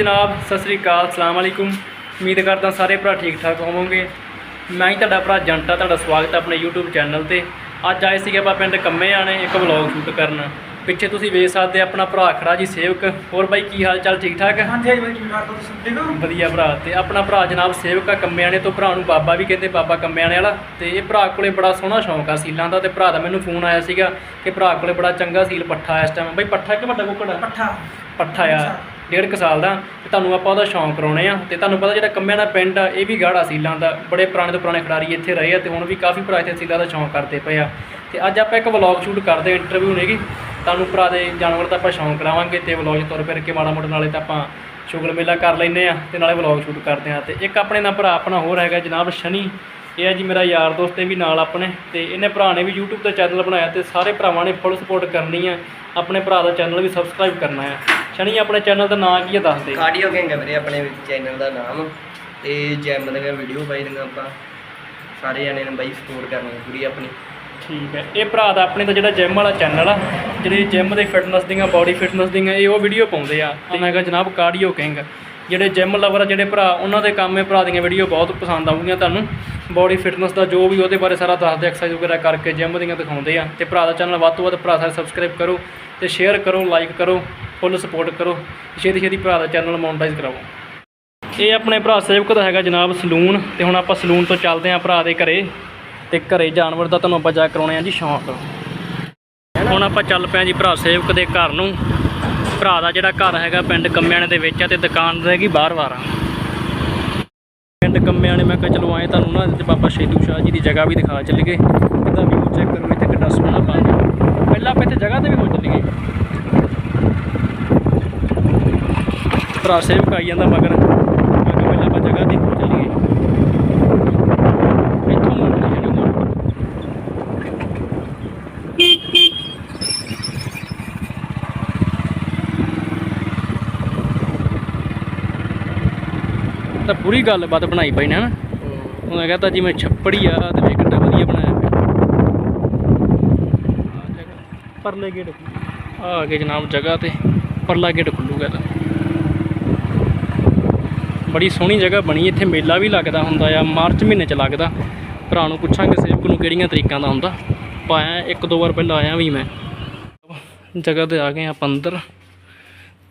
ਜਨਾਬ ਸਤਿ ਸ੍ਰੀ ਅਕਾਲ ਸਲਾਮ ਅਲੈਕੁਮ। ਉਮੀਦ ਕਰਦਾ ਸਾਰੇ ਭਰਾ ਠੀਕ ਠਾਕ ਹੋਵੋਗੇ। ਮੈਂ ਹੀ ਤੁਹਾਡਾ ਭਰਾ ਜੰਟਾ ਤੁਹਾਡਾ ਸਵਾਗਤ ਹੈ ਆਪਣੇ YouTube ਚੈਨਲ ਤੇ। ਅੱਜ ਆਏ ਸੀਗੇ ਆਪਾਂ ਪਿੰਡ ਕੰਮੇ ਆਣੇ ਇੱਕ ਵਲੌਗ ਸ਼ੂਟ ਕਰਨ। ਪਿੱਛੇ ਤੁਸੀਂ ਵੇਖ ਸਕਦੇ ਆਪਣਾ ਭਰਾ ਖੜਾ ਜੀ ਸੇਵਕ। ਹੋਰ ਬਾਈ ਕੀ ਹਾਲ ਚਾਲ ਠੀਕ ਠਾਕ? ਹਾਂਜੀ ਬਾਈ ਠੀਕ ਠਾਕ ਤੁਸੀਂ ਠੀਕ ਹੋ? ਵਧੀਆ ਭਰਾ। ਤੇ ਆਪਣਾ ਭਰਾ ਜਨਾਬ ਸੇਵਕ ਆ ਕੰਮਿਆਣੇ ਤੋਂ ਭਰਾ ਨੂੰ ਬਾਬਾ ਵੀ ਕਹਿੰਦੇ ਬਾਬਾ ਕੰਮਿਆਣੇ ਵਾਲਾ। ਤੇ ਇਹ ਭਰਾ ਕੋਲੇ ਬੜਾ ਸੋਹਣਾ ਸ਼ੌਂਕ ਆ ਸੀਲਾਂ ਦਾ ਤੇ ਭਰਾ ਦਾ ਮੈਨੂੰ ਫੋਨ ਆਇਆ ਸੀਗਾ ਕਿ ਭਰਾ ਕੋਲੇ ਬੜਾ ਚੰਗਾ ਸੀਲ ਪੱਠਾ ਇਸ ਟਾਈਮ ਬਈ ਪੱਠਾ ਕਿ ਵੱਡਾ ਕੁੱਕੜ ਪੱਠਾ। ਪੱਠਾ ਆ। ਡੇਢ ਕੁ ਸਾਲ ਦਾ, ਤੇ ਤੁਹਾਨੂੰ ਆਪਾਂ ਉਹਦਾ ਸ਼ੌਂਕ ਕਰਾਉਣੇ ਆ। ਤੇ ਤੁਹਾਨੂੰ ਪਤਾ ਜਿਹੜਾ ਕੰਮਿਆਂ ਦਾ ਪਿੰਡ ਆ, ਇਹ ਵੀ ਗਾੜਾ ਸੀਲਾਂ ਦਾ, ਬੜੇ ਪੁਰਾਣੇ ਤੋਂ ਪੁਰਾਣੇ ਖਿਡਾਰੀ ਇੱਥੇ ਰਹੇ ਆ, ਤੇ ਹੁਣ ਵੀ ਕਾਫੀ ਭਰਾ ਇੱਥੇ ਸੀਲਾਂ ਦਾ ਸ਼ੌਂਕ ਕਰਦੇ ਪਏ ਆ। ਤੇ ਅੱਜ ਆਪਾਂ ਇੱਕ ਵਲੌਗ ਸ਼ੂਟ ਕਰਦੇ ਇੰਟਰਵਿਊ ਨੇਗੀ। ਤੁਹਾਨੂੰ ਭਰਾ ਦੇ ਜਾਨਵਰ ਦਾ ਆਪਾਂ ਸ਼ੌਂਕ ਕਰਾਵਾਂਗੇ, ਤੇ ਵਲੌਗ 'ਚ ਤੁਰ ਫਿਰ ਕੇ ਮਾੜਾ ਮੋਟਾ ਨਾਲੇ ਤਾਂ ਆਪਾਂ ਸ਼ੁਗਲ ਮੇਲਾ ਕਰ ਲੈਨੇ ਆ, ਤੇ ਨਾਲੇ ਵਲੌਗ ਸ਼ੂਟ ਕਰਦੇ ਆ। ਤੇ ਇੱਕ ਆਪਣੇ ਨਾਲ ਭਰਾ ਆਪਣਾ ਹੋਰ ਹੈਗਾ, ਜਨਾਬ ਸ਼ਨੀ। ਇਹ ਹੈ ਜੀ ਮੇਰਾ ਯਾਰ ਦੋਸਤ ਇਹ ਵੀ ਨਾਲ ਆਪਣੇ ਤੇ ਇਹਨੇ ਭਰਾ ਨੇ ਵੀ YouTube ਤੇ ਚੈਨਲ ਬਣਾਇਆ ਤੇ ਸਾਰੇ ਭਰਾਵਾਂ ਨੇ ਫੁੱਲ ਸਪੋਰਟ ਕਰਨੀ ਆ। ਆਪਣੇ ਭਰਾ ਦਾ ਚੈਨਲ ਵੀ ਸਬਸਕ੍ਰਾਈਬ ਕਰਨਾ ਆ। ਸ਼ਨੀ ਆਪਣੇ ਚੈਨਲ ਦਾ ਨਾਮ ਕੀ ਹੈ ਦੱਸ ਦੇ। ਕਾਰਡੀਓ ਗੈਂਗ ਹੈ ਵੀਰੇ ਆਪਣੇ ਚੈਨਲ ਦਾ ਨਾਮ। ਤੇ ਜੈਮ ਦੀਆਂ ਵੀਡੀਓ ਪਾਈ ਦੀਆਂ ਆਪਾਂ। ਸਾਰੇ ਜਣੇ ਨੇ ਬਾਈ ਸਪੋਰਟ ਕਰਨੀ ਪੂਰੀ ਆਪਣੀ। ਠੀਕ ਹੈ ਇਹ ਭਰਾ ਦਾ ਆਪਣੇ ਦਾ ਜਿਹੜਾ ਜਿਮ ਵਾਲਾ ਚੈਨਲ ਆ ਜਿਹੜੇ ਜਿਮ ਦੇ ਫਿਟਨੈਸ ਦੀਆਂ ਬਾਡੀ ਫਿਟਨੈਸ ਦੀਆਂ ਇਹ ਉਹ ਵੀਡੀਓ ਪਾਉਂਦੇ ਆ। ਤੇ ਮੈਂ ਹੈਗਾ ਜਨਾਬ ਕਾਰਡੀਓ ਕਿੰਗ ਜਿਹੜੇ ਜਿਮ ਲਵਰ ਆ ਜਿਹੜੇ ਭਰਾ ਉਹਨਾਂ ਦੇ ਕੰਮ ਇਹ ਭਰਾ ਦੀਆਂ ਵੀਡੀਓ ਬਹੁਤ ਪਸੰਦ ਆਊਗੀਆਂ ਤੁਹਾਨੂੰ। ਬੋਡੀ ਫਿਟਨੈਸ ਦਾ ਜੋ ਵੀ ਉਹਦੇ ਬਾਰੇ ਸਾਰਾ ਦੱਸਦੇ ਐਕਸਰਸਾਈਜ਼ ਵਗੈਰਾ ਕਰਕੇ ਜਿਮ ਦੀਆਂ ਦਿਖਾਉਂਦੇ ਆ। ਤੇ ਭਰਾ ਦਾ ਚੈਨਲ ਵੱਧ ਤੋਂ ਵੱਧ ਭਰਾ ਸਾਰੇ ਸਬਸਕ੍ਰਾਈਬ ਕਰੋ ਤੇ ਸ਼ੇਅਰ ਕਰੋ ਲਾਈਕ ਕਰੋ ਫੁੱਲ ਸਪੋਰਟ ਕਰੋ। ਛੇਤੀ ਛੇਤੀ ਭਰਾ ਦਾ ਚੈਨਲ ਮੋਨਟਾਈਜ਼ ਕਰਾਓ। ਇਹ ਆਪਣੇ ਭਰਾ ਸੇਵਕ ਦਾ ਹੈਗਾ ਜਨਾਬ ਸਲੂਨ। ਤੇ ਹੁਣ ਆਪਾਂ ਸਲੂਨ ਤੋਂ ਚੱਲਦੇ ਆਂ ਭਰਾ ਦੇ ਘਰੇ। ਤੇ ਘਰੇ ਜਾਨਵਰ ਦਾ ਤੁਹਾਨੂੰ ਆਪਾਂ ਜਾ ਕਰਾਉਣੇ ਆ ਜੀ, ਸ਼ੌਂਕ। ਹੁਣ ਆਪਾਂ ਚੱਲ ਪਏ ਪਿਆ ਜੀ ਭਰਾ ਸੇਵਕ ਦੇ ਘਰ ਨੂੰ। ਭਰਾ ਦਾ ਜਿਹੜਾ ਘਰ ਹੈਗਾ ਪਿੰਡ ਕੰਮਿਆਣੇ ਦੇ ਵਿੱਚ ਆ ਤੇ ਦੁਕਾਨ ਹੈਗੀ ਬਾਹਰ ਵਾਰਾ। ਨਿਕੰਮਿਆਂ ਨੇ ਮੈਂ ਕਿਹਾ ਚਲੋ ਆਏ ਤੁਹਾਨੂੰ ਨਾ ਤੇ ਬਾਬਾ ਸ਼ੇਦੂ ਸ਼ਾਹ ਜੀ ਦੀ ਜਗ੍ਹਾ ਵੀ ਦਿਖਾ ਚੱਲ ਗਏ ਇਹਦਾ ਵਿਊ ਚੈੱਕ ਕਰੋ, ਇੱਥੇ ਕਿੰਨਾ ਸੋਹਣਾ ਬਣ ਪਹਿਲਾਂ ਆਪਾਂ ਇੱਥੇ ਜਗ੍ਹਾ ਤੇ ਵੀ ਹੋ ਚੱਲੀਏ। ਭਰਾ ਸੇਵ ਆਈ ਜਾਂਦਾ ਮਗਰ ਮੈਂ ਕਿਹਾ ਪਹਿਲਾਂ ਆਪਾਂ ਜਗ੍ਹਾ ਤੇ ਹੋ ਚੱਲੀਏ ਇੱਥੋਂ ਮੁੜ ਕੇ ਜਿਹੜੀ ਮੁੜ ਤਾਂ ਪੂਰੀ ਗੱਲਬਾਤ ਬਣਾਈ ਪਈ ਨੇ ਨਾ ਉਹ ਕਹਿੰਦਾ ਜਿਵੇਂ ਛੱਪੜੀ ਆ ਤੇ ਵੇ ਕਿੰਨਾ ਵਧੀਆ ਬਣਾਇਆ ਪਿਆ। ਪਰਲੇ ਗੇਟ ਆ ਗਏ ਜਨਾਬ ਜਗ੍ਹਾ ਤੇ ਪਰਲਾ ਗੇਟ ਖੁੱਲੂਗਾ ਤਾਂ। ਬੜੀ ਸੋਹਣੀ ਜਗ੍ਹਾ ਬਣੀ ਇੱਥੇ ਮੇਲਾ ਵੀ ਲੱਗਦਾ ਹੁੰਦਾ ਆ ਮਾਰਚ ਮਹੀਨੇ ਚ ਲੱਗਦਾ। ਭਰਾ ਨੂੰ ਪੁੱਛਾਂਗੇ ਸੇਵਕ ਨੂੰ ਕਿਹੜੀਆਂ ਤਰੀਕਾਂ ਦਾ ਹੁੰਦਾ। ਪਾਇਆ ਇੱਕ ਦੋ ਵਾਰ ਪਹਿਲਾਂ ਆਇਆ ਵੀ ਮੈਂ। ਜਗ੍ਹਾ ਤੇ ਆ ਗਏ ਆਪਾਂ ਅੰਦਰ।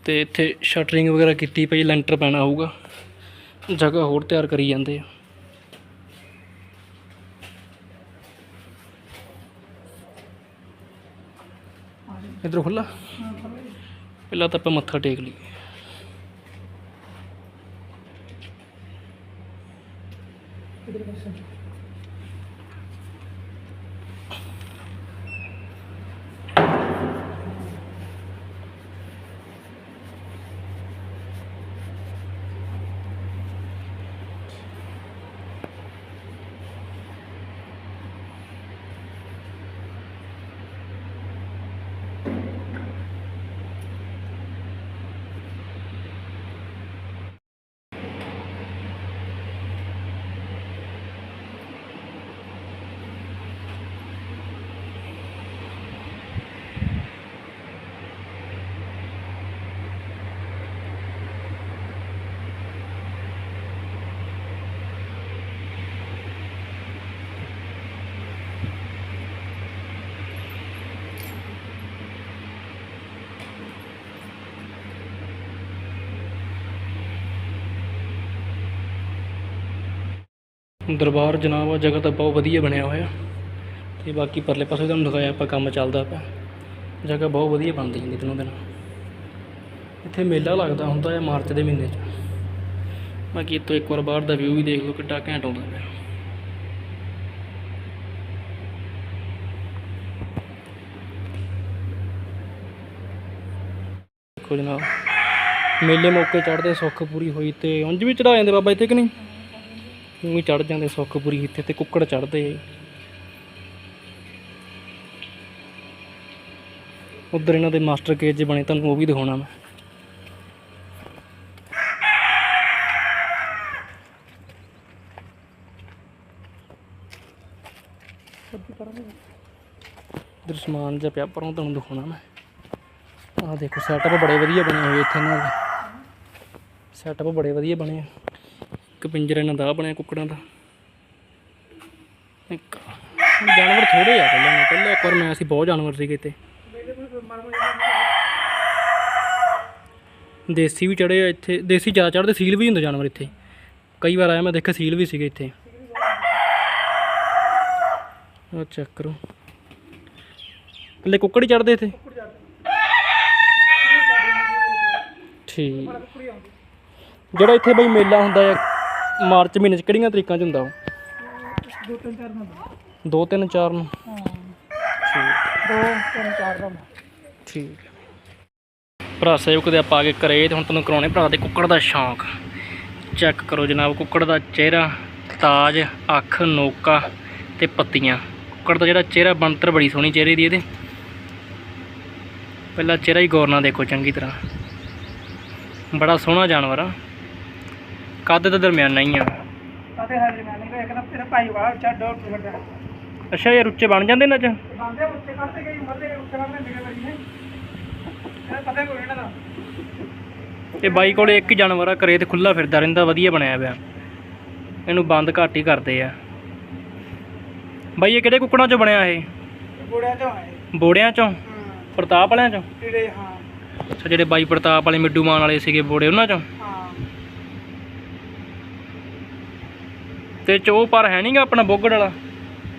ਤੇ ਇੱਥੇ ਸ਼ਟਰਿੰਗ ਵਗੈਰਾ ਕੀਤੀ ਪਈ ਲੈਂਟਰ ਪੈਣਾ ਹੋਊਗਾ। ਜਗ੍ਹਾ ਹੋਰ ਤਿਆਰ ਕਰੀ ਜਾਂਦੇ ਆ। ਇਧਰ ਖੁੱਲਾ ਪਹਿਲਾਂ ਤਾਂ ਆਪਾਂ ਮੱਥਾ ਟੇਕ ਲਈਏ। ਦਰਬਾਰ ਜਨਾਬ ਆ, ਜਗ੍ਹਾ ਤਾਂ ਬਹੁਤ ਵਧੀਆ ਬਣਿਆ ਹੋਇਆ। ਤੇ ਬਾਕੀ ਪਰਲੇ ਪਾਸੇ ਤੁਹਾਨੂੰ ਦਿਖਾਇਆ ਆਪਾਂ ਕੰਮ ਚੱਲਦਾ ਪਿਆ। ਜਗ੍ਹਾ ਬਹੁਤ ਵਧੀਆ ਬਣਦੀ ਜਾਂਦੀ ਦਿਨੋਂ ਦਿਨ। ਇੱਥੇ ਮੇਲਾ ਲੱਗਦਾ ਹੁੰਦਾ ਹੈ ਮਾਰਚ ਦੇ ਮਹੀਨੇ 'ਚ। ਬਾਕੀ ਇੱਥੋਂ ਇੱਕ ਵਾਰ ਬਾਹਰ ਦਾ ਵਿਊ ਵੀ ਦੇਖ ਲਓ ਕਿੱਡਾ ਘੈਂਟ ਆਉਂਦਾ ਪਿਆ। ਦੇਖੋ ਜਨਾਬ, ਮੇਲੇ ਮੌਕੇ ਚੜ੍ਹਦੇ ਸੁੱਖ ਪੂਰੀ ਹੋਈ ਤੇ ਉਂਝ ਵੀ ਚੜਾ ਜਾਂਦੇ ਬਾਬਾ ਇੱਥੇ ਕਿ ਨਹੀਂ? ਊਂ ਵੀ ਚੜ ਜਾਂਦੇ ਸੁੱਖ ਪੂਰੀ ਇੱਥੇ ਤੇ ਕੁੱਕੜ ਚੜਦੇ ਉਧਰ ਇਹਨਾਂ ਦੇ ਮਾਸਟਰ ਕੇਜ ਜੇ ਬਣੇ ਤੁਹਾਨੂੰ ਉਹ ਵੀ ਦਿਖਾਉਣਾ ਮੈਂ। ਇਧਰ ਸਮਾਨ ਜਿਹਾ ਪਿਆ, ਪਰੋਂ ਤੁਹਾਨੂੰ ਦਿਖਾਉਣਾ ਮੈਂ। ਆਹ ਦੇਖੋ ਸੈਟਅਪ ਬੜੇ ਵਧੀਆ ਬਣੇ ਹੋਏ ਇੱਥੇ ਇਹਨਾਂ ਦੇ। ਸੈਟਅਪ ਬੜੇ ਵਧੀਆ ਬਣੇ ਆ। ਇੱਕ ਪਿੰਜਰੇ ਨਾਲ ਦਾ ਬਣਿਆ ਕੁੱਕੜਾਂ ਦਾ। ਇੱਕ ਜਾਨਵਰ ਥੋੜੇ ਆ ਪਹਿਲਾਂ ਮੈਂ ਪਹਿਲਾਂ ਇੱਕ ਵਾਰ ਮੈਂ ਸੀ ਬਹੁਤ ਜਾਨਵਰ ਸੀਗੇ ਇੱਥੇ। ਦੇਸੀ ਵੀ ਚੜੇ ਆ ਇੱਥੇ। ਦੇਸੀ ਜ਼ਿਆਦਾ ਚੜਦੇ ਸੀਲ ਵੀ ਹੁੰਦੇ ਜਾਨਵਰ ਇੱਥੇ। ਕਈ ਵਾਰ ਆਇਆ ਮੈਂ ਦੇਖਿਆ ਸੀਲ ਵੀ ਸੀਗੇ ਇੱਥੇ। ਆ ਚੈੱਕ ਕਰੋ। ਕੱਲੇ ਕੁੱਕੜ ਹੀ ਚੜਦੇ ਇੱਥੇ? ਠੀਕ। ਜਿਹੜਾ ਇੱਥੇ ਬਈ ਮੇਲਾ ਹੁੰਦਾ ਹੈ ਮਾਰਚ ਮਹੀਨੇ ਚ ਕਿਹੜੀਆਂ ਤਰੀਕਾਂ ਚ ਹੁੰਦਾ ਉਹ? ਦੋ ਤਿੰਨ ਚਾਰ ਨੰਬਰ ਦੋ ਤਿੰਨ ਚਾਰ ਨੂੰ। ਹਾਂ ਠੀਕ। ਦੋ ਤਿੰਨ ਚਾਰ ਦਾ ਠੀਕ ਭਰਾ ਸੇਵਕ ਦੇ ਆਪਾਂ ਆ ਕੇ ਘਰੇ ਤੇ ਹੁਣ ਤੁਹਾਨੂੰ ਕਰਾਉਣੇ ਭਰਾ ਦੇ ਕੁੱਕੜ ਦਾ ਸ਼ੌਂਕ। ਚੈੱਕ ਕਰੋ ਜਨਾਬ, ਕੁੱਕੜ ਦਾ ਚਿਹਰਾ, ਤਾਜ, ਅੱਖ, ਨੋਕਾ ਤੇ ਪੱਤੀਆਂ। ਕੁੱਕੜ ਦਾ ਜਿਹੜਾ ਚਿਹਰਾ ਬਣਤਰ ਬੜੀ ਸੋਹਣੀ ਚਿਹਰੇ ਦੀ ਇਹਦੇ। ਪਹਿਲਾਂ ਚਿਹਰਾ ਹੀ ਗੌਰ ਨਾਲ ਦੇਖੋ ਚੰਗੀ ਤਰ੍ਹਾਂ। ਬੜਾ ਸੋਹਣਾ ਜਾਨਵਰ ਆ। ਕੱਦ ਤਾਂ ਦਰਮਿਆਨਾ ਹੀ ਆ। ਅਤੇ ਨਹੀਂ ਇੱਕ ਤਾਂ ਤੇਰਾ ਭਾਈ ਵਾਲਾ ਚਾ ਡੋਰ ਟੁਕੜਾ ਅੱਛਾ ਇਹ ਰੁੱਚੇ ਬਣ ਜਾਂਦੇ ਨੇ ਅੱਜ ਬੰਦੇ ਉੱਤੇ ਕਰਦੇ ਗਈ ਮਰਦੇ ਉੱਤੇ ਕਰਦੇ ਨਿਕਲ ਰਹੀ ਹੈ ਇਹ ਪਤਾ ਕੋਈ ਇਹਨਾਂ ਦਾ। ਇਹ ਬਾਈ ਕੋਲੇ ਇੱਕ ਹੀ ਜਾਨਵਰ ਆ ਘਰੇ ਤੇ ਖੁੱਲਾ ਫਿਰਦਾ ਰਹਿੰਦਾ ਵਧੀਆ ਬਣਿਆ ਪਿਆ। ਇਹਨੂੰ ਬੰਦ ਘੱਟ ਹੀ ਕਰਦੇ ਆ। ਬਾਈ ਇਹ ਕਿਹੜੇ ਕੁੱਕੜਾਂ ਚੋਂ ਬਣਿਆ ਇਹ? ਗੋੜਿਆਂ ਚੋਂ ਆਏ ਬੋੜਿਆਂ ਚੋਂ? ਪ੍ਰਤਾਪ ਵਾਲਿਆਂ ਚੋਂ? ਜਿਹੜੇ ਹਾਂ। ਅੱਛਾ ਜਿਹੜੇ ਬਾਈ ਪ੍ਰਤਾਪ ਵਾਲੇ ਮਿੱਡੂ ਮਾਨ ਵਾਲੇ ਸੀਗੇ ਬੋੜੇ ਉਹਨਾਂ ਚੋਂ? ਤੇ ਚੋ ਪਰ ਹੈ ਨਹੀਂਗਾ ਆਪਣਾ ਬੋਗੜ ਵਾਲਾ?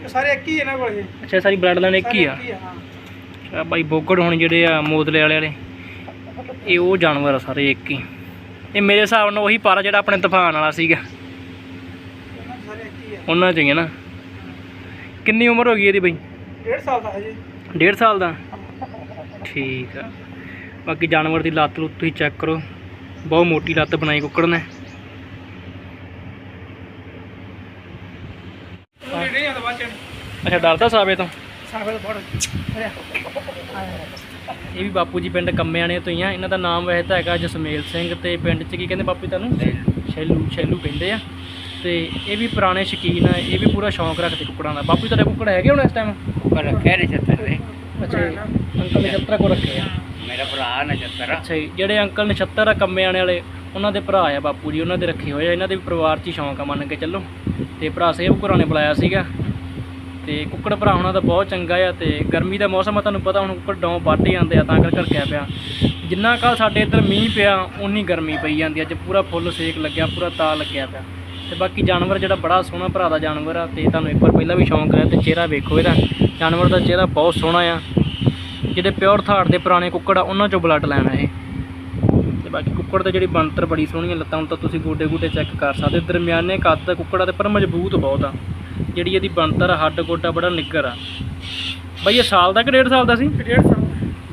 ਇਹ ਸਾਰੇ ਇੱਕ ਹੀ ਇਹਨਾਂ ਕੋਲ ਇਹ। ਅੱਛਾ ਸਾਰੀ ਬਲੱਡ ਲਾਈਨ ਇੱਕ ਹੀ ਆ? ਸਾਰੇ ਹਾਂ ਅੱਛਾ ਬਾਈ ਬੋਗੜ ਹੁਣ ਜਿਹੜੇ ਆ ਮੋਦਲੇ ਵਾਲੇ ਵਾਲੇ ਇਹ ਉਹ ਜਾਨਵਰ ਆ ਸਾਰੇ ਇੱਕ ਹੀ। ਇਹ ਮੇਰੇ ਹਿਸਾਬ ਨਾਲ ਉਹੀ ਪਰ ਜਿਹੜਾ ਆਪਣੇ ਤੂਫਾਨ ਵਾਲਾ ਸੀਗਾ। ਇਹਨਾਂ ਦੇ ਸਾਰੇ ਇੱਕ ਹੀ ਆ। ਉਹਨਾਂ ਚ ਹੀ ਆ ਨਾ। ਕਿੰਨੀ ਉਮਰ ਹੋ ਗਈ ਇਹਦੀ ਬਈ? ਡੇਢ ਸਾਲ ਦਾ ਹੈ ਜੀ। ਡੇਢ ਸਾਲ ਦਾ? ਠੀਕ ਆ। ਬਾਕੀ ਜਾਨਵਰ ਦੀ ਲੱਤ ਲੁੱਤ ਤੁਸੀਂ ਚੈੱਕ ਕਰੋ। ਬਹੁਤ ਮੋਟੀ ਲੱਤ ਬਣਾਈ ਕੁੱਕੜ ਨੇ ਉਹ ਨਹੀਂ ਆਉਂਦਾ ਬਾਅਦ ਚ ਅੱਛਾ ਡਰਦਾ ਸਾਵੇ ਤੋਂ? ਦਾ ਬੜਾ ਅਰੇ ਇਹ ਵੀ ਬਾਪੂ ਜੀ ਪਿੰਡ ਕੰਮਿਆਣੇ ਤੋਂ ਹੀ ਆ। ਇਹਨਾਂ ਦਾ ਨਾਮ ਵੈਸੇ ਤਾਂ ਹੈਗਾ ਜਸਮੇਲ ਸਿੰਘ ਤੇ ਪਿੰਡ 'ਚ ਕੀ ਕਹਿੰਦੇ ਬਾਪੂ ਤੁਹਾਨੂੰ? ਸ਼ੈਲੂ। ਸ਼ੈਲੂ ਕਹਿੰਦੇ ਆ। ਤੇ ਇਹ ਵੀ ਪੁਰਾਣੇ ਸ਼ਕੀਨ ਆ। ਇਹ ਵੀ ਪੂਰਾ ਸ਼ੌਂਕ ਰੱਖਦੇ ਕੁੱਕੜਾਂ ਦਾ। ਬਾਪੂ ਤੁਹਾਡੇ ਕੁੱਕੜ ਹੈਗੇ ਹੁਣ ਇਸ ਟਾਈਮ ਪਰ ਰੱਖਿਆ ਨਛੱਤਰ ਦੇ ਅੱਛਾ ਜੀ। ਅੰਕਲ ਨੇ 76 ਕੋ ਰੱਖੇ ਆ। ਮੇਰਾ ਭਰਾ ਨਛੱਤਰ ਆ। ਅੱਛਾ ਜਿਹੜੇ ਅੰਕਲ ਨੇ 76 ਆ ਕੰਮਿਆਣੇ ਵਾਲੇ ਉਹਨਾਂ ਦੇ ਭਰਾ ਆ ਬਾਪੂ ਜੀ। ਉਹਨਾਂ ਦੇ ਰੱਖੇ ਹੋਏ ਆ। ਇਹਨਾਂ ਦੇ ਵੀ ਪਰਿਵਾਰ 'ਚ ਹੀ ਸ਼ੌਂਕ ਆ ਮੰਨ ਕੇ ਚੱਲੋ। ਤੇ ਭਰਾ ਸੇਵ ਘਰਾਂ ਨੇ ਬੁਲਾਇਆ ਸੀਗਾ। ਤੇ ਕੁੱਕੜ ਭਰਾ ਉਹਨਾਂ ਦਾ ਬਹੁਤ ਚੰਗਾ ਆ ਤੇ ਗਰਮੀ ਦਾ ਮੌਸਮ ਆ ਤੁਹਾਨੂੰ ਪਤਾ ਹੁਣ ਕੁੱਕੜ ਡੌਂ ਵੱਟ ਜਾਂਦੇ ਆ ਤਾਂ ਕਰ ਕਰਕੇ ਘਰਕਿਆ ਪਿਆ। ਜਿੰਨਾ ਕੱਲ ਸਾਡੇ ਇੱਧਰ ਮੀਂਹ ਪਿਆ ਉਨੀ ਗਰਮੀ ਪਈ ਜਾਂਦੀ ਆ, ਅੱਜ ਪੂਰਾ ਫੁੱਲ ਸੇਕ ਲੱਗਿਆ ਪੂਰਾ ਤਾ ਲੱਗਿਆ ਪਿਆ। ਤੇ ਬਾਕੀ ਜਾਨਵਰ ਜਿਹੜਾ ਬੜਾ ਸੋਹਣਾ ਭਰਾ ਦਾ ਜਾਨਵਰ ਆ ਤੇ ਤੁਹਾਨੂੰ ਇੱਕ ਵਾਰ ਪਹਿਲਾਂ ਵੀ ਸ਼ੌਂਕ ਹੈ ਤੇ ਚਿਹਰਾ ਵੇਖੋ ਇਹਦਾ। ਜਾਨਵਰ ਦਾ ਚਿਹਰਾ ਬਹੁਤ ਸੋਹਣਾ ਆ। ਜਿਹੜੇ ਪਿਓਰ ਥਾੜ ਦੇ ਪੁਰਾਣੇ ਕੁੱਕੜ ਆ ਉਹਨਾਂ ਚੋਂ ਬਲੱਡ ਲੈਣਾ ਇਹ। ਤੇ ਬਾਕੀ ਕੁੱਕੜ ਤੇ ਜਿਹੜੀ ਬਣਤਰ ਬੜੀ ਸੋਹਣੀ ਆ ਲੱਤਾਂ ਹੁਣ ਤਾਂ ਤੁਸੀਂ ਗੋਡੇ ਗੋਡੇ ਚੈੱਕ ਕਰ ਸਕਦੇ ਦਰਮਿਆਨੇ ਕੱਦ ਦਾ ਕੁੱਕੜਾ ਤੇ ਪਰ ਮਜ਼ਬੂਤ ਬਹੁਤ ਆ। ਜਿਹੜੀ ਇਹਦੀ ਬਣਤਰ ਆ ਹੱਡ ਗੋਡਾ ਬੜਾ ਨਿੱਗਰ ਆ। ਬਈ ਇਹ ਸਾਲ ਦਾ ਕਿ ਡੇਢ ਸਾਲ ਦਾ ਸੀ? ਡੇਢ ਸਾਲ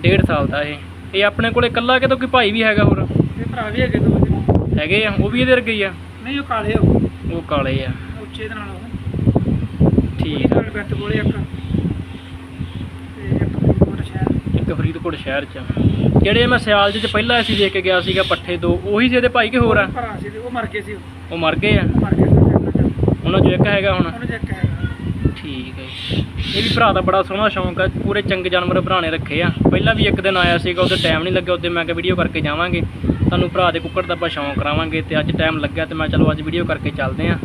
ਡੇਢ ਸਾਲ ਦਾ ਇਹ। ਇਹ ਆਪਣੇ ਕੋਲੇ ਇਕੱਲਾ ਕਿਤੋਂ ਕੋਈ ਭਾਈ ਵੀ ਹੈਗਾ ਹੋਰ? ਇਹ ਭਰਾ ਵੀ ਹੈਗੇ ਦੋ ਇਹਦੇ। ਹੈਗੇ ਆ ਉਹ ਵੀ ਇਹਦੇ ਵਰਗੇ ਹੀ ਆ? ਨਹੀਂ ਉਹ ਕਾਲੇ ਹੋ ਉਹ। ਕਾਲੇ ਆ। ਉੱਚੇ ਦੇ ਨਾਲ ਉਹ। ਠੀਕ ਆ। ਬੈਠ ਕੋਲੇ ਇੱਕ। ਇੱਕ ਫਰੀਦਕੋਟ ਸ਼ਹਿਰ। ਚ ਆ। ਜਿਹੜੇ ਮੈਂ ਸਿਆਲ ਚ ਪਹਿਲਾਂ ਅਸੀਂ ਦੇਖ ਕੇ ਗਿਆ ਸੀਗਾ ਪੱਠੇ ਦੋ ਉਹੀ ਸੀ ਇਹਦੇ ਭਾਈ ਕਿ ਹੋਰ ਆ? ਭਰਾ ਸੀ ਤੇ ਉਹ ਮਰ ਗਏ ਸੀ ਉਹ। ਮਰ ਗਏ ਆ। ਮਰ ਗਏ ਉਹਨਾਂ ਚ ਇੱਕ ਹੈਗਾ ਹੁਣ? ਉਹਨੂੰ ਚੱਕ ਹੈਗਾ। ਠੀਕ ਹੈ ਜੀ। ਇਹ ਵੀ ਭਰਾ ਦਾ ਬੜਾ ਸੋਹਣਾ ਸ਼ੌਂਕ ਹੈ ਪੂਰੇ ਚੰਗੇ ਜਾਨਵਰ ਭਰਾਣੇ ਰੱਖੇ ਆ। ਪਹਿਲਾਂ ਵੀ ਇੱਕ ਦਿਨ ਆਇਆ ਸੀਗਾ ਉਹਦੇ ਟਾਈਮ ਨਹੀਂ ਲੱਗਿਆ ਉਹਦੇ ਮੈਂ ਕਿਹਾ ਵੀਡੀਓ ਕਰਕੇ ਜਾਵਾਂਗੇ। ਤੁਹਾਨੂੰ ਭਰਾ ਦੇ ਕੁੱਕੜ ਦਾ ਆਪਾਂ ਸ਼ੌਂਕ ਕਰਾਵਾਂਗੇ ਤੇ ਅੱਜ ਟਾਈਮ ਲੱਗਿਆ ਤੇ ਮੈਂ ਚਲੋ ਅੱਜ ਵੀਡੀਓ ਕਰਕੇ ਚੱਲਦੇ ਆ।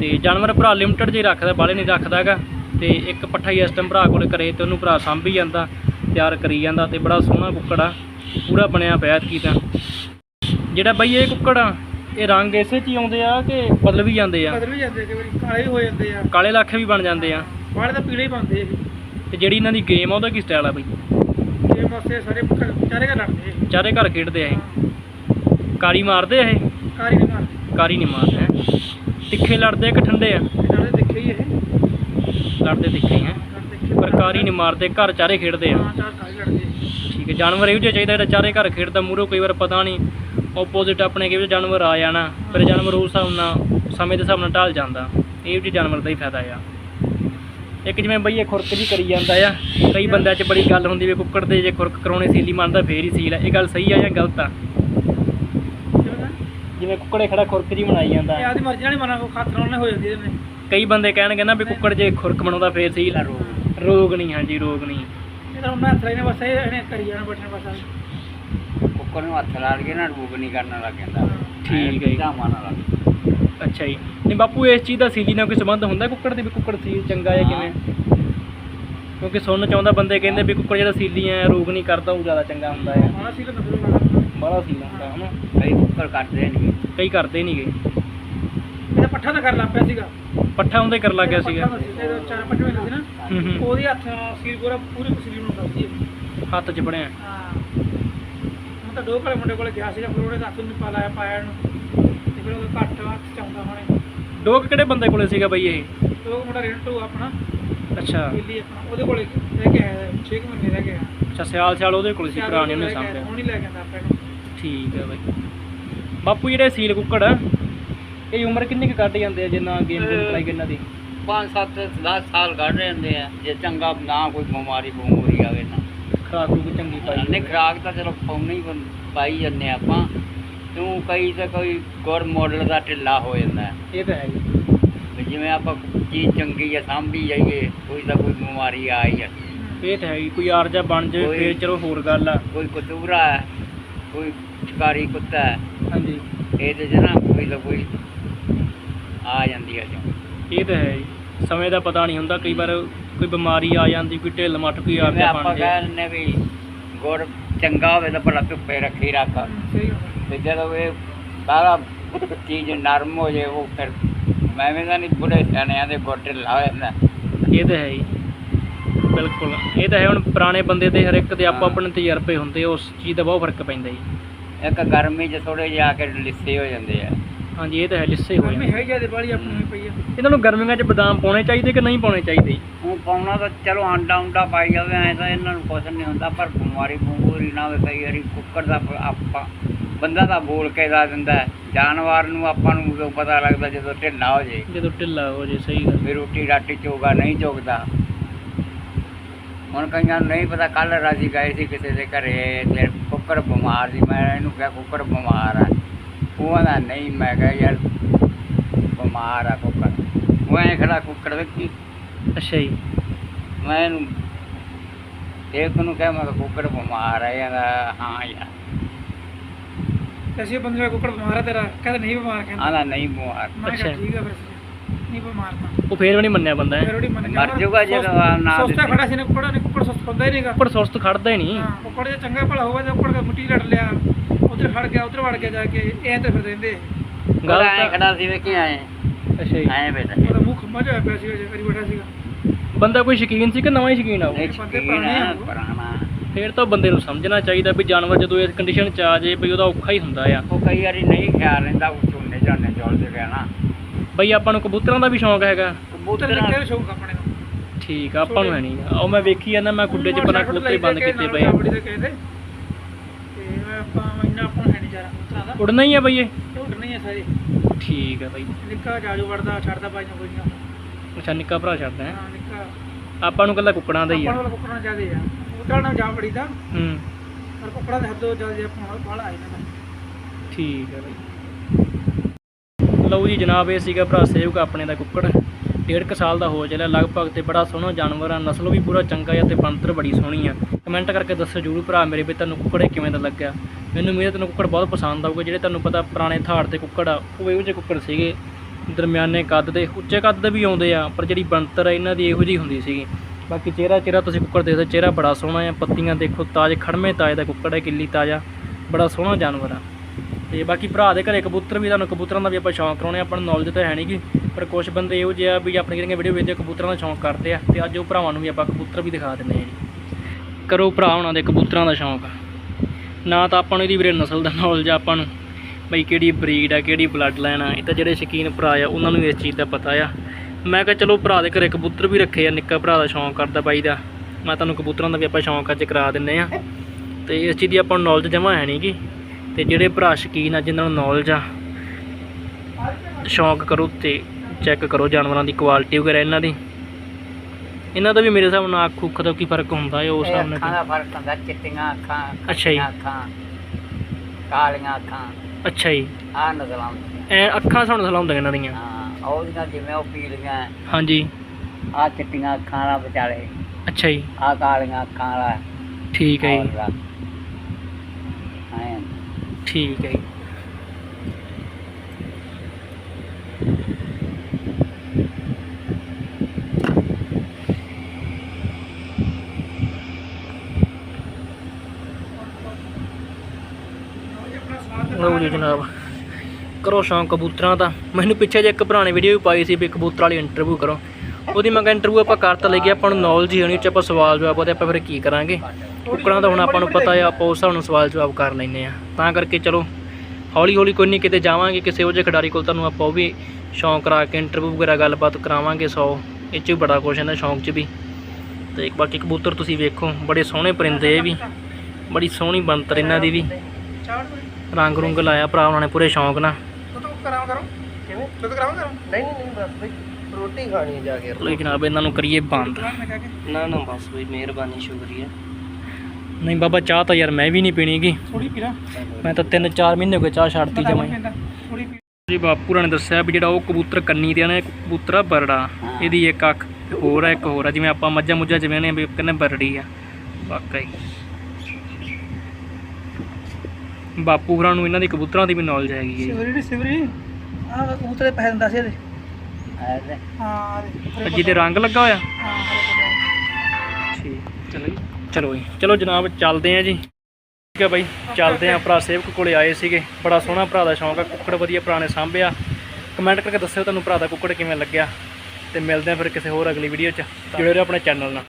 ਤੇ ਜਾਨਵਰ ਭਰਾ ਲਿਮਟਡ ਜਿਹੀ ਰੱਖਦਾ ਬਾਲੇ ਨਹੀਂ ਰੱਖਦਾ ਹੈਗਾ। ਤੇ ਇੱਕ ਪੱਠਾ ਹੀ ਇਸ ਟਾਈਮ ਭਰਾ ਕੋਲੇ ਕਰੇ ਤੇ ਉਹਨੂੰ ਭਰਾ ਸਾਂਭੀ ਜਾਂਦਾ ਤਿਆਰ ਕਰੀ ਜਾਂਦਾ ਤੇ ਬੜਾ ਸੋਹਣਾ ਕੁੱਕੜ ਆ। ਪੂਰਾ ਬਣਿਆ ਪਿਆ ਕੀ ਤਾਂ। ਜਿਹੜਾ ਬਈ ਇਹ ਕੁੱਕੜ ਆ ਇਹ ਰੰਗ ਇਸੇ 'ਚ ਹੀ ਆਉਂਦੇ ਆ ਕਿ ਬਦਲ ਵੀ ਜਾਂਦੇ ਆ? ਬਦਲ ਵੀ ਜਾਂਦੇ ਕਈ ਵਾਰੀ ਕਾਲੇ ਵੀ ਹੋ ਜਾਂਦੇ ਆ। ਕਾਲੇ ਲੱਖੇ ਵੀ ਬਣ ਜਾਂਦੇ ਆ। ਵਾਲੇ ਤਾਂ ਪੀਲੇ ਹੀ ਪਾਉਂਦੇ ਇਹ ਤੇ ਜਿਹੜੀ ਇਹਨਾਂ ਦੀ ਗੇਮ ਆ ਉਹਦਾ ਕੀ ਸਟਾਈਲ ਆ ਬਈ? ਇਹ ਪਾਸੇ ਸਾਰੇ ਘਰ- ਚਾਰੇ ਘਰ ਲੜਦੇ ਇਹ ਚਾਰੇ ਘਰ ਖੇਡਦੇ ਆ ਇਹ? ਕਾਰੀ ਮਾਰਦੇ ਆ ਇਹ? ਕਾਰੀ ਨਹੀਂ ਮਾਰਦੇ। ਕਾਰੀ ਨਹੀਂ ਮਾਰਦੇ ਹੈਂ। ਤਿੱਖੇ ਲੜਦੇ ਆ ਕਿ ਠੰਡੇ ਆ? ਇਹਨਾਂ ਦੇਖੇ ਹੀ ਇਹ। ਲੜਦੇ ਤਿੱਖੇ ਹੀ ਆ ਘਰ ਦੇਖੇ ਪਰ ਕਾਰੀ ਨਹੀਂ ਮਾਰਦੇ ਘਰ ਚਾਰੇ ਖੇਡਦੇ ਆ। ਹਾਂ ਚਾਰ ਕਾਲੀ ਲੜਦੇ ਠੀਕ ਹੈ ਜਾਨਵਰ ਇਹੋ ਜਿਹਾ ਚਾਹੀਦਾ ਜਿਹੜਾ ਚਾਰੇ ਘਰ ਖੇਡਦਾ ਮੂਹਰੋਂ ਕਈ ਵਾਰ ਪਤਾ ਨਹੀਂ ਆਪੋਜ਼ਿਟ ਆਪਣੇ ਕਿਵੇਂ ਜਾਨਵਰ ਆ ਜਾਣਾ ਫਿਰ ਜਾਨਵਰ ਉਸ ਹਿਸਾਬ ਨਾਲ ਸਮੇਂ ਦੇ ਹਿਸਾਬ ਨਾਲ ਢਲ ਜਾਂਦਾ। ਇਹ ਜਿਹੇ ਜਾਨਵਰ ਦਾ ਹੀ ਫਾਇਦਾ ਆ। ਇੱਕ ਜਿਵੇਂ ਬਈ ਇਹ ਖੁਰਕ ਜੀ ਕਰੀ ਜਾਂਦਾ ਆ ਕਈ ਬੰਦਿਆਂ 'ਚ ਬੜੀ ਗੱਲ ਹੁੰਦੀ ਵੀ ਕੁੱਕੜ ਦੇ ਜੇ ਖੁਰਕ ਕਰਾਉਣੇ ਸੀਲੀ ਮੰਨਦਾ ਫੇਰ ਹੀ ਸੀਲ ਆ। ਇਹ ਗੱਲ ਸਹੀ ਆ ਜਾਂ ਗਲਤ ਆ? ਜਿਵੇਂ ਕੁੱਕੜੇ ਖੜਾ ਖੁਰਕ ਜੀ ਬਣਾਈ ਜਾਂਦਾ। ਇਹ ਆਦੀ ਮਰਜ਼ੀ ਨਾਲ ਮਨਾ ਕੋ ਖਾਤਰ ਉਹਨੇ ਹੋ ਜਾਂਦੀ ਇਹਨੇ ਕਈ ਬੰਦੇ ਕਹਿਣਗੇ ਨਾ ਵੀ ਕੁੱਕੜ ਜੇ ਖੁਰਕ ਬਣਾਉਂਦਾ ਫੇਰ ਸਹੀ ਲਾ ਰੋਗ। ਰੋਗ ਨਹੀਂ ਹਾਂਜੀ ਰੋਗ ਨਹੀਂ। ਇਹਨੇ ਕਰੀ ਜਾਣਾ ਬੈਠਣ ਬਸ ਕੁੱਕਰ ਨੂੰ ਹੱਥ ਲਾ ਲਈਏ ਨਾ ਰੂਪ ਨਹੀਂ ਕਰਨਾ ਲੱਗ ਜਾਂਦਾ ਠੀਕ ਹੈ ਜੀ। ਜਾਮਾ ਨਾਲ। ਅੱਛਾ ਜੀ। ਨਹੀਂ ਬਾਪੂ ਇਸ ਚੀਜ਼ ਦਾ ਸੀਲੀ ਨਾਲ ਕੋਈ ਸੰਬੰਧ ਹੁੰਦਾ ਕੁੱਕੜ ਦੇ ਵੀ? ਕੁੱਕੜ ਸੀ ਚੰਗਾ ਹੈ ਕਿਵੇਂ? ਕਿਉਂਕਿ ਸੁਣਨ ਚਾਹੁੰਦਾ ਬੰਦੇ ਕਹਿੰਦੇ ਵੀ ਕੁੱਕੜ ਜਿਹੜਾ ਸੀਲੀ ਹੈ ਰੋਗ ਨਹੀਂ ਕਰਦਾ ਉਹ ਜ਼ਿਆਦਾ ਚੰਗਾ ਹੁੰਦਾ ਹੈ ਆਣਾ ਸੀ ਕਿ ਨਸਲ ਨਾ ਬੜਾ ਸੀਲ ਹੁੰਦਾ ਹਨਾ? ਕਈ ਕੁੱਕਰ ਕੱਟਦੇ ਨਹੀਂ ਕਈ ਕਰਦੇ ਨਹੀਂਗੇ ਇਹਦਾ ਪੱਠਾ ਤਾਂ ਕਰ ਲੱਗ ਪਿਆ ਸੀਗਾ। ਪੱਠਾ ਉਹਦੇ ਕਰ ਲੱਗ ਗਿਆ ਸੀਗਾ ਪੱਠਾ ਤਾਂ ਸੀ, ਇਹਦੇ ਚਾਰ ਪੰਜ ਮਹੀਨੇ ਸੀ ਨਾ। ਹੂੰ ਹੂੰ। ਉਹਦੇ ਹੱਥ ਸੀਲ ਪੂਰਾ ਪੂਰੀ ਸੀਲ ਹੱਥ 'ਚ ਬਣਿਆ। ਹਾਂ ਮੈਂ ਤਾਂ ਦੋ ਘਰੇ ਮੁੰਡੇ ਕੋਲ ਗਿਆ ਸੀਗਾ ਫਿਰ ਉਹਨੇ ਹੱਥ ਨੂੰ ਪਾ ਲਾਇਆ ਪਾਇਆ ਨੂੰ। ਤੇ ਫਿਰ ਉਹ ਘੱਟ ਹੱਥ ਹੁਣੇ। ਡੋਗ ਕਿਹੜੇ ਬੰਦੇ ਕੋਲੇ ਸੀਗਾ ਬਈ ਇਹ? ਉਹ ਮੁੰਡਾ ਰੈਂਟੂ ਆਪਣਾ। ਅੱਛਾ। ਦਿੱਲੀ ਆਪਣਾ। ਉਹਦੇ ਕੋਲੇ ਰਹਿ ਕੇ ਆਇਆ 6 ਮਹੀਨੇ ਰਹਿ ਗਿਆ ਅੱਛਾ ਸਿਆਲ ਸਿਆਲ ਉਹਦੇ ਕੋਲ ਸੀ ਪੁਰਾਣੇ ਉਹਨੇ ਸਾਂਭਿਆ। ਹੁਣ ਹੀ ਲੈ ਕੇ ਆਂਦਾ ਆਪਣੇ ਨੂੰ ਠੀਕ ਹੈ ਬਾਈ। ਬਾਪੂ ਜਿਹੜੇ ਸੀਲ ਕੁੱਕੜ ਇਹ ਉਮਰ ਕਿੰਨੀ ਕੁ ਕੱਢ ਜਾਂਦੇ ਆ ਜੇ ਨਾ ਗੇਮ ਗੇਮ ਕਰਾਈ ਇਹਨਾਂ ਦੀ? 5 7 10 ਸਾਲ ਕੱਢ ਰਹੇ ਹੁੰਦੇ ਆ ਜੇ ਚੰਗਾ ਨਾ ਕੋਈ ਬਿਮਾਰੀ ਬਮੂਰੀ ਆਵੇ ਨਾ ਖਰਾਕ ਨੂੰ ਚੰਗੀ ਪਾਈ ਨਹੀਂ ਖਰਾਕ ਤਾਂ ਚਲੋ ਪਾਉਣੀ ਪਾਈ ਜੰਨੇ ਆਪਾਂ। ਕਿਉਂ ਕਈ ਤਾਂ ਕੋਈ ਗੁਰ ਮਾਡਲ ਦਾ ਢਿੱਲਾ ਹੋ ਜਾਂਦਾ। ਇਹ ਤਾਂ ਹੈ ਜੀ। ਜਿਵੇਂ ਆਪਾਂ ਚੀਜ਼ ਚੰਗੀ ਜਾਂ ਸਾਂਭੀ ਜਾਈਏ ਕੋਈ ਤਾਂ ਕੋਈ ਬਿਮਾਰੀ ਆ ਹੀ ਜਾਂਦੀ। ਇਹ ਤਾਂ ਹੈ ਜੀ ਕੋਈ ਆਰਜਾ ਬਣ ਜਾਵੇ ਕੋਈ- ਫੇਰ ਚਲੋ ਹੋਰ ਗੱਲ ਆ। ਕੋਈ ਕਤੂਰਾ ਹੈ ਕੋਈ ਸ਼ਿਕਾਰੀ ਕੁੱਤਾ ਹੈ ਹਾਂਜੀ। ਇਹਦੇ 'ਚ ਨਾ ਕੋਈ ਤਾਂ ਕੋਈ ਆ ਜਾਂਦੀ ਹੈ ਜੋ ਇਹ ਤਾਂ ਹੈ ਜੀ। ਸਮੇਂ ਦਾ ਪਤਾ ਨਹੀਂ ਹੁੰਦਾ ਕਈ ਵਾਰ ਕੋਈ ਬਿਮਾਰੀ ਆ ਜਾਂਦੀ ਕੋਈ ਢਿੱਲ ਮੱਠ ਕੋਈ ਜਿਵੇਂ ਆਰਜਾ ਆਪਾਂ ਬਣ ਕਹਿ ਜਾਏ ਦਿੰਦੇ ਵੀ ਗੁੜ ਚੰਗਾ ਹੋਵੇ ਤਾਂ ਭਲਾ ਧੁੱਪੇ ਰੱਖੀ ਰੱਖ। ਤੇ ਜਦੋਂ ਇਹ ਸਾਰਾ ਚੀਜ਼ ਨਰਮ ਹੋ ਜੇ ਉਹ ਫਿਰ ਮੈਂ ਵੀ ਤਾਂ ਨਹੀਂ ਬੁੜੇ ਸਿਆਣਿਆਂ ਦੇ ਗੋਡੇ ਲਾ ਜਾਂਦਾ। ਇਹ ਤਾਂ ਹੈ ਜੀ ਬਿਲਕੁਲ। ਇਹ ਤਾਂ ਹੈ ਹੁਣ ਪੁਰਾਣੇ ਬੰਦੇ ਦੇ ਹਰ ਇੱਕ ਦੇ ਆਪੋ ਹਾਂ। ਆਪਣੇ ਤਜਰਬੇ ਹੁੰਦੇ ਆ, ਉਸ ਚੀਜ਼ ਦਾ ਬਹੁਤ ਫ਼ਰਕ ਪੈਂਦਾ ਜੀ। ਇੱਕ ਗਰਮੀ 'ਚ ਥੋੜੇ ਜਿਹਾ ਆ ਕੇ ਲਿੱਸੇ ਹੋ ਜਾਂਦੇ ਆ। ਹਾਂਜੀ ਇਹ ਤਾਂ ਹੈ ਲਿੱਸੇ ਹੋਏ ਗਰਮੀ ਹੈ ਜ਼ਿਆਦਾ ਬਾਲੀ ਆਪਣੀ ਹੋਈ ਪਈ ਆ। ਇਹਨਾਂ ਨੂੰ ਗਰਮੀਆਂ 'ਚ ਬਦਾਮ ਪਾਉਣੇ ਚਾਹੀਦੇ ਕਿ ਨਹੀਂ ਪਾਉਣੇ ਚਾਹੀਦੇ? ਹੁਣ ਪਾਉਣਾ ਤਾਂ ਚਲੋ ਆਂਡਾ ਉਂਡਾ ਪਾਈ ਜਾਵੇ ਐ ਤਾਂ ਇਹਨਾਂ ਨੂੰ ਕੁਛ ਨਹੀਂ ਹੁੰਦਾ ਪਰ ਬਿਮਾਰੀ ਬਮੂਰੀ ਨਾ ਹੋਵੇ ਕਈ ਵਾਰੀ ਕੁੱਕੜ ਦਾ ਆਪਾਂ ਬੰਦਾ ਤਾਂ ਬੋਲ ਕੇ ਦੱਸ ਦਿੰਦਾ। ਜਾਨਵਰ ਨੂੰ ਆਪਾਂ ਨੂੰ ਉਦੋਂ ਪਤਾ ਲੱਗਦਾ ਜਦੋਂ ਢਿੱਲਾ ਹੋ ਜੇ। ਜਦੋਂ ਢਿੱਲਾ ਹੋ ਜੇ ਸਹੀ ਗੱਲ। ਵੀ ਰੋਟੀ ਰਾਟੀ ਚੋਗਾ ਨਹੀਂ ਚੋਗਦਾ। ਹੁਣ ਕਈਆਂ ਨੂੰ ਨਹੀਂ ਪਤਾ ਕੱਲ ਰਾਜੀ ਗਏ ਸੀ ਕਿਸੇ ਦੇ ਘਰੇ ਤੇ ਕੁੱਕੜ ਬਿਮਾਰ ਸੀ ਮੈਂ ਇਹਨੂੰ ਕਿਹਾ ਕੁੱਕੜ ਬਿਮਾਰ ਆ। ਉਹ ਨਹੀਂ ਮੈਂ ਕਿਹਾ ਯਾਰ ਬਿਮਾਰ ਆ ਕੁੱਕੜ। ਉਹ ਐਂ ਖੜਾ ਕੁੱਕੜ ਵੇਖੀ ਅੱਛਾ ਜੀ। ਮੈਂ ਇਹਨੂੰ ਇੱਕ ਨੂੰ ਕਿਹਾ ਮੈਂ ਕਿਹਾ ਕੁੱਕੜ ਬਿਮਾਰ ਆ ਕਹਿੰਦਾ ਹਾਂ ਯਾਰ। ਅਸੀਂ ਬੰਦੇ ਕੁੱਕੜ ਬਿਮਾਰ ਆ ਤੇਰਾ ਕਹਿੰਦਾ ਨਹੀਂ ਬਿਮਾਰ ਕਹਿੰਦਾ। ਆਂਦਾ ਨਹੀਂ ਬਿਮਾਰ। ਮੈਂ ਕਿਹਾ ਅੱਛਾ। ਠੀਕ ਆ ਫਿਰ ਨਹੀਂ ਬਿਮਾਰ ਤਾਂ। ਉਹ ਫੇਰ ਵੀ ਨਹੀਂ ਮੰਨਿਆ ਬੰਦਾ ਫਿਰ ਹੈ ਉਹਦੀ ਮੰਨ ਮਰ ਜਾਊਗਾ ਆ ਨਾ ਸੁਸਤਾ ਦਿੱਤੇ। ਖੜਾ ਸੀ ਨੇ ਕੁੱਕੜ ਨੇ ਕੁੱਕੜ ਸੁਸਤ ਬੰਦਾ ਹੀ ਨਹੀਂਗਾ ਉੱਪਰ ਸੁਸਤ ਖੜਦਾ ਹੀ ਨਹੀਂ। ਹਾਂ ਕੁੱਕੜ ਜੇ ਚੰਗਾ ਭਲਾ ਹੋਵੇ ਤਾਂ ਕੁੱਕੜ ਦਾ ਮਿੱਟੀ ਲੜ ਲਿਆ। ਉਧਰ ਖੜ ਗਿਆ ਉਧਰ ਵੜ ਗਿਆ ਜਾ ਕੇ ਇਹ ਤੇ ਫਿਰ ਦਿੰਦੇ ਗੱਲ ਐਂ ਤਾਂ ਖੜਾ ਸੀ ਵੇਖੀ ਐਂ। ਅੱਛਾ ਜੀ। ਐਂ ਬੇਟਾ ਉਹਦਾ ਮੂੰਹ ਖੰਮਾ ਜਿਹਾ ਪਿਆ ਸੀ ਜੇ ਕਰੀ ਬੈਠਾ ਸੀਗਾ। ਬੰਦਾ ਕੋਈ ਸ਼ਕੀਨ ਸੀ ਕਿ ਨਵਾਂ ਹੀ ਸ਼ਕੀਨ ਆ ਉਹ? ਬੰਦੇ ਪੁਰਾਣੇ ਆ। ਪੁਰਾਣਾ। ਫੇਰ ਤਾਂ ਬੰਦੇ ਨੂੰ ਸਮਝਣਾ ਚਾਹੀਦਾ ਵੀ ਜਾਨਵਰ ਜਦੋਂ ਇਸ ਕੰਡੀਸ਼ਨ 'ਚ ਆ ਜੇ ਵੀ ਉਹਦਾ ਔਖਾ ਹੀ ਹੁੰਦਾ ਆ। ਉਹ ਕਈ ਵਾਰੀ ਨਹੀਂ ਖਿਆਲ ਰਹਿੰਦਾ ਉਹ ਝੋਨੇ ਝਾਨੇ ਚੁਲਦੇ ਗਿਆ ਨਾ। ਬਈ ਆਪਾਂ ਨੂੰ ਕਬੂਤਰਾਂ ਦਾ ਵੀ ਸ਼ੌਂਕ ਹੈਗਾ। ਕਬੂਤਰਾਂ ਨਿੱਕੇ ਸ਼ੌਕ ਆਪਣੇ ਨੂੰ। ਠੀਕ ਆ ਆਪਾਂ ਨੂੰ ਹੈ ਨਹੀਂ। ਉਹ ਮੈਂ ਵੇਖੀ ਜਾਂਦਾ ਮੈਂ ਖੁੱਡੇ 'ਚ ਪਰਾਂ ਕਬੂਤਰੇ ਬੰਦ ਕੀਤੇ ਪਏ ਆ। ਬੜੀ ਦੇ ਕਹਿੰਦੇ ਤੇ ਮੈਂ ਆਪਾਂ ਇੰਨਾ ਆਪਾਂ ਨੂੰ ਹੈ ਨਹੀਂ ਜਰਾ ਉਤਰਾ ਦਾ ਉੜਨਾ ਹੀ ਆ ਬਈ ਇਹ? ਉੱਡਣੀ ਹੈ ਸਾਰੇ। ਠੀਕ ਆ ਬਈ। ਨਿੱਕਾ ਜਾਜੂ ਵੜਦਾ ਛੱਡਦਾ ਬਾਈ ਨੂੰ ਕੋਈ ਨਹੀਂ ਅੱਛਾ ਨਿੱਕਾ ਭਰਾ ਛੱਡਦਾ ਹੈ? ਹਾਂ ਨਿੱਕਾ। ਆਪਾਂ ਨੂੰ ਕੱਲਾ ਕੁੱਕੜਾਂ ਦਾ ਹੀ ਆਪਾਂ ਆ ਨੂੰ ਕੁੱਕੜਾਂ ਜ਼ਿਆਦੇ ਆ। ਉਤਰਾ ਨਾ ਜਾ ਬੜੀ ਦਾ ਹੂੰ। ਪਰ ਕੁੱਕੜਾਂ ਦੇ ਹੱਦੋਂ ਜ਼ਿਆਦੇ ਆਪਾਂ ਬਾਹਲਾ ਆ ਜਾਂਦਾ। ਠੀਕ ਹੈ ਬਈ। ਲਓ ਜੀ ਜਨਾਬ ਇਹ ਸੀਗਾ ਭਰਾ ਸੇਵਕ ਆਪਣੇ ਦਾ ਕੁੱਕੜ। ਡੇਢ ਕੁ ਸਾਲ ਦਾ ਹੋ ਚੱਲਿਆ, ਲਗਭਗ ਤੇ ਬੜਾ ਸੋਹਣਾ ਜਾਨਵਰ ਆ, ਨਸਲ ਵੀ ਪੂਰਾ ਚੰਗਾ ਆ ਤੇ ਬਣਤਰ ਬੜੀ ਸੋਹਣੀ ਆ। ਕਮੈਂਟ ਕਰਕੇ ਦੱਸੋ ਜਰੂਰ ਭਰਾ, ਮੇਰੇ ਵੀ ਤੁਹਾਨੂੰ ਕੁੱਕੜ ਇਹ ਕਿਵੇਂ ਦਾ ਲੱਗਿਆ? ਮੈਨੂੰ ਮੇਰੇ ਹੈ ਤੁਹਾਨੂੰ ਕੁੱਕੜ ਬਹੁਤ ਪਸੰਦ ਆਊਗਾ, ਜਿਹੜੇ ਤੁਹਾਨੂੰ ਪਤਾ ਪੁਰਾਣੇ ਥਾੜ ਤੇ ਕੁੱਕੜ ਆ, ਉਹ ਇਹੋ ਜਿਹੇ ਕੁੱਕੜ ਸੀਗੇ, ਦਰਮਿਆਨੇ ਕੱਦ ਦੇ, ਉੱਚੇ ਕੱਦ ਦੇ ਵੀ ਆਉਂਦੇ ਆ, ਪਰ ਜਿਹੜੀ ਬਣਤਰ ਆ, ਇਹਨਾਂ ਦੀ ਇਹੋ ਜਿਹੀ ਹੁੰਦੀ ਸੀਗੀ। ਬਾਕੀ ਚਿਹਰਾ ਚਿਹਰਾ ਤੁਸੀਂ ਕੁੱਕੜ ਦੇਖਦੇ ਚਿਹਰਾ ਬੜਾ ਸੋਹਣਾ ਆ, ਪੱਤੀਆਂ ਦੇਖੋ, ਤਾਜ ਖੜਮੇ ਤਾਜ ਦਾ ਕੁੱਕੜ ਹੈ ਕਿੱਲੀ ਤਾਜ਼ਾ, ਬੜਾ ਸੋਹਣਾ ਜਾਨਵਰ ਆ। ਤੇ ਬਾਕੀ ਭਰਾ ਦੇ ਘਰੇ ਕਬੂਤਰ ਵੀ, ਤੁਹਾਨੂੰ ਕਬੂਤਰਾਂ ਦਾ ਵੀ ਆਪਾਂ ਸ਼ੌਂਕ ਕਰਾਉਣੇ ਆਪਾਂ ਨੂੰ ਨੌਲੇਜ ਤਾਂ ਹੈ ਨਹੀਂ ਪਰ ਕੁਝ ਬੰਦੇ ਇਹੋ ਜਿਹੇ ਆ ਵੀ ਆਪਣੀ ਜਿਹੜੀਆਂ ਵੀਡੀਓ ਵੇਖਦੇ ਕਬੂਤਰਾਂ ਦਾ ਸ਼ੌਂਕ ਕਰਦੇ ਆ। ਤੇ ਅੱਜ ਉਹ ਭਰਾਵਾਂ ਨੂੰ ਵੀ ਆਪਾਂ ਕਬੂਤਰ ਵੀ ਦਿਖਾ ਦਿੰਦੇ ਆ ਜੀ। ਕਰੋ ਭਰਾ ਉਹਨਾਂ ਦੇ ਕਬੂਤਰਾਂ ਦਾ ਸ਼ੌਂਕ। ਨਾ ਤਾਂ ਆਪਾਂ ਨੂੰ ਇਹਦੀ ਵੀਰੇ ਨਸਲ ਦਾ ਨੌਲੇਜ ਆਪਾਂ ਨੂੰ ਬਈ ਕਿਹੜੀ ਬਰੀਡ ਆ, ਕਿਹੜੀ ਬਲੱਡ ਲਾਈਨ ਆ। ਇਹ ਤਾਂ ਜਿਹੜੇ ਸ਼ੌਕੀਨ ਭਰਾ ਆ, ਉਹਨਾਂ ਨੂੰ ਇਸ ਚੀਜ਼ ਦਾ ਪਤਾ ਆ। ਮੈਂ ਕਿਹਾ ਚਲੋ ਭਰਾ ਦੇ ਘਰੇ ਕਬੂਤਰ ਵੀ ਰੱਖੇ ਆ, ਨਿੱਕਾ ਭਰਾ ਦਾ ਸ਼ੌਂਕ ਕਰਦਾ ਬਾਈ ਦਾ। ਮੈਂ ਤੁਹਾਨੂੰ ਕਬੂਤਰਾਂ ਦਾ ਵੀ ਆਪਾਂ ਸ਼ੌਂਕ ਅੱਜ ਕਰਾ ਦਿੰਨੇ ਆ। ਤੇ ਇਸ ਚੀਜ਼ ਦੀ ਆਪਾਂ ਨੂੰ ਨੌਲੇਜ ਜਮਾ ਹੈ ਨਹੀਂਗੀ ਤੇ ਜਿਹੜੇ ਭਰਾ ਸ਼ੌਕੀਨ ਆ, ਜਿਨ੍ਹਾਂ ਨੂੰ ਨੌਲੇਜ ਆ, ਸ਼ੌਂਕ ਕਰੋ ਤੇ ਚੈੱਕ ਕਰੋ ਜਾਨਵਰਾਂ ਦੀ ਕੁਆਲਿਟੀ ਵਗੈਰਾ ਇਹਨਾਂ ਦੀ। ਇਹਨਾਂ ਦਾ ਵੀ ਮੇਰੇ ਹਿਸਾਬ ਨਾਲ ਅੱਖ ਉੱਖ ਦਾ ਕੀ ਫ਼ਰਕ ਹੁੰਦਾ ਹੈ ਇਹ ਹਿਸਾਬ ਅੱਖਾਂ ਦਾ ਫ਼ਰਕ ਹੁੰਦਾ ਚਿੱਟੀਆਂ ਅੱਖਾਂ ਅੱਛਾ ਜੀ। ਅੱਖਾਂ ਕਾਲੀਆਂ ਅੱਖਾਂ। ਅੱਛਾ ਜੀ। ਆਹ ਨਜ਼ਰ ਆਉਂਦੀਆਂ। ਐ ਅੱਖਾਂ ਸਾਨੂੰ ਸਲਾਉਂਦੀਆਂ ਇਹਨਾਂ ਦੀਆਂ। ਹਾਂ ਉਹਦੀਆਂ ਜਿਵੇਂ ਉਹ ਪੀਲੀਆਂ। ਹਾਂਜੀ। ਆਹ ਚਿੱਟੀਆਂ ਅੱਖਾਂ ਵਾਲਾ ਵਿਚਾਲੇ। ਅੱਛਾ ਜੀ। ਆਹ ਕਾਲੀਆਂ ਅੱਖਾਂ ਵਾਲਾ। ਠੀਕ ਹੈ ਜੀ। ਠੀਕ ਹੈ ਜੀ। ਜਨਾਬ। ਕਰੋ ਸ਼ੌਂਕ ਕਬੂਤਰਾਂ ਦਾ। ਮੈਨੂੰ ਪਿੱਛੇ ਜੇ ਇੱਕ ਭਰਾ ਵੀਡੀਓ ਵੀ ਪਾਈ ਸੀ ਵੀ ਕਬੂਤਰ ਵਾਲੀ ਇੰਟਰਵਿਊ ਕਰੋ। ਉਹਦੀ ਮੈਂ ਕਿਹਾ ਇੰਟਰਵਿਊ ਆਪਾਂ ਕਰ ਤਾਂ ਲਈ ਆਪਾਂ ਨੂੰ ਨੌਲੇਜ ਹੀ ਹੋਣੀ ਚ ਆਪਾਂ ਸਵਾਲ ਜਵਾਬ ਉਹਦੇ ਆਪਾਂ ਫਿਰ ਕੀ ਕਰਾਂਗੇ? ਕੁੱਕੜਾਂ ਦਾ ਹੁਣ ਆਪਾਂ ਨੂੰ ਪਤਾ ਹੈ, ਆਪਾਂ ਉਸ ਹਿਸਾਬ ਨਾਲ ਸਵਾਲ ਜਵਾਬ ਕਰ ਲੈਂਦੇ ਆ ਤਾਂ ਕਰਕੇ ਚਲੋ ਹੌਲੀ ਹੌਲੀ ਕੋਈ ਨਹੀਂ ਕਿਤੇ ਜਾਵਾਂਗੇ, ਕਿਸੇ ਉਹ ਜਿਹੇ ਖਿਡਾਰੀ ਕੋਲ ਤੁਹਾਨੂੰ ਆਪਾਂ ਉਹ ਵੀ ਸ਼ੌਂਕ ਕਰਾ ਕੇ ਇੰਟਰਵਿਊ ਵਗੈਰਾ ਗੱਲਬਾਤ ਕਰਾਵਾਂਗੇ 100 ਇਹ 'ਚ ਵੀ ਬੜਾ ਕੁਛ ਇਹਨਾਂ ਸ਼ੌਂਕ 'ਚ ਵੀ। ਤੇ ਬਾਕੀ ਕਬੂਤਰ ਤੁਸੀਂ ਵੇਖੋ, ਬੜੇ ਸੋਹਣੇ ਪਰਿੰਦੇ ਇਹ ਵੀ। ਬੜੀ ਸੋਹਣੀ ਬਣਤਰ ਇਹਨਾਂ ਦੀ ਵੀ। ਰੰਗ ਰੁੰਗ ਲਾਇਆ ਭਰਾ ਉਹਨਾਂ ਨੇ ਪੂਰੇ ਸ਼ੌਂਕ ਨਾਲ। ਤੂੰ ਕਰਾਵਾਂ ਕਰੋ? ਕਿਵੇਂ? ਤੂੰ ਤਾਂ ਕਰਾਵਾਂ ਕਰੋ? ਨਹੀਂ ਨਹੀਂ ਨਹੀਂ ਬਸ ਬਈ ਰੋਟੀ ਖਾਣੀ ਹੈ ਜਾ ਕੇ। ਚਲੋ ਜਨਾਬ ਇਹਨਾਂ ਨੂੰ ਕਰੀਏ ਬੰਦ। ਨਾ ਨਾ ਬਸ ਬਈ ਮਿਹਰਬਾਨੀ ਸ਼ੁਕਰੀਆ। ਨਹੀਂ ਬਾਬਾ ਚਾਹ ਤਾਂ ਯਾਰ ਮੈਂ ਵੀ ਨਹੀਂ ਪੀਣੀਗੀ। ਥੋੜੀ ਪੀ ਲਾ। ਮੈਂ ਤਾਂ 3-4 ਮਹੀਨੇ ਹੋ ਗਏ ਚਾਹ ਛੱਡਤੀ ਪਤਾ ਜਮਾਂ ਨਹੀਂ ਹੀ ਪੈਂਦਾ ਥੋੜੀ ਪੀ। ਜੀ ਬਾਪੂ ਨੇ ਦੱਸਿਆ ਵੀ ਜਿਹੜਾ ਉਹ ਕਬੂਤਰ ਕੰਨੀ ਤੇ ਨਾ ਕਬੂਤਰ ਬਰੜਾ। ਇਹਦੀ ਇੱਕ ਅੱਖ ਹੋਰ ਆ ਇੱਕ ਹੋਰ ਆ। ਜਿਵੇਂ ਆਪਾਂ ਮੱਝਾਂ ਮੁੱਝਾਂ ਜਿਵੇਂ ਨੇ ਵੀ ਕਹਿੰਦੇ ਬਰੜੀ ਆ। ਵਾਕਈ। ਬਾਪੂ ਹੋਰਾਂ ਨੂੰ ਇਹਨਾਂ ਦੀ ਕਬੂਤਰਾਂ ਦੀ ਵੀ ਨੌਲੇਜ ਹੈਗੀ ਹੈ ਸਿਵਰੀ ਦੀ ਸਿਵਰੀ ਆਹ ਕਬੂਤਰ ਦੇ ਪੈਸੇ ਦਿੰਦਾ ਸੀ ਇਹਦੇ। ਹਾਂ ਤੇ ਜਿਹਦੇ ਰੰਗ ਲੱਗਾ ਹੋਇਆ। ਹਾਂ ਠੀਕ ਚਲੋ ਜੀ। ਚਲੋ ਜੀ। ਚਲੋ ਜਨਾਬ ਚੱਲਦੇ ਆ ਜੀ। ਠੀਕ ਹੈ ਬਾਈ ਚੱਲਦੇ ਆ ਭਰਾ ਸੇਵਕ ਕੋਲੇ ਆਏ ਸੀਗੇ। ਬੜਾ ਸੋਹਣਾ ਭਰਾ ਦਾ ਸ਼ੌਂਕ ਆ ਕੁੱਕੜ ਵਧੀਆ ਭਰਾ ਨੇ ਸਾਂਭਿਆ। ਕਮੈਂਟ ਕਰਕੇ ਦੱਸਿਓ ਤੁਹਾਨੂੰ ਭਰਾ ਦਾ ਕੁੱਕੜ ਕਿਵੇਂ ਲੱਗਿਆ। ਤੇ ਮਿਲਦੇ ਆ ਫਿਰ ਕਿਸੇ ਹੋਰ ਅਗਲੀ ਵੀਡੀਓ 'ਚ। ਜੁੜੇ ਰਹੋ ਆਪਣੇ ਚੈਨਲ ਨਾਲ।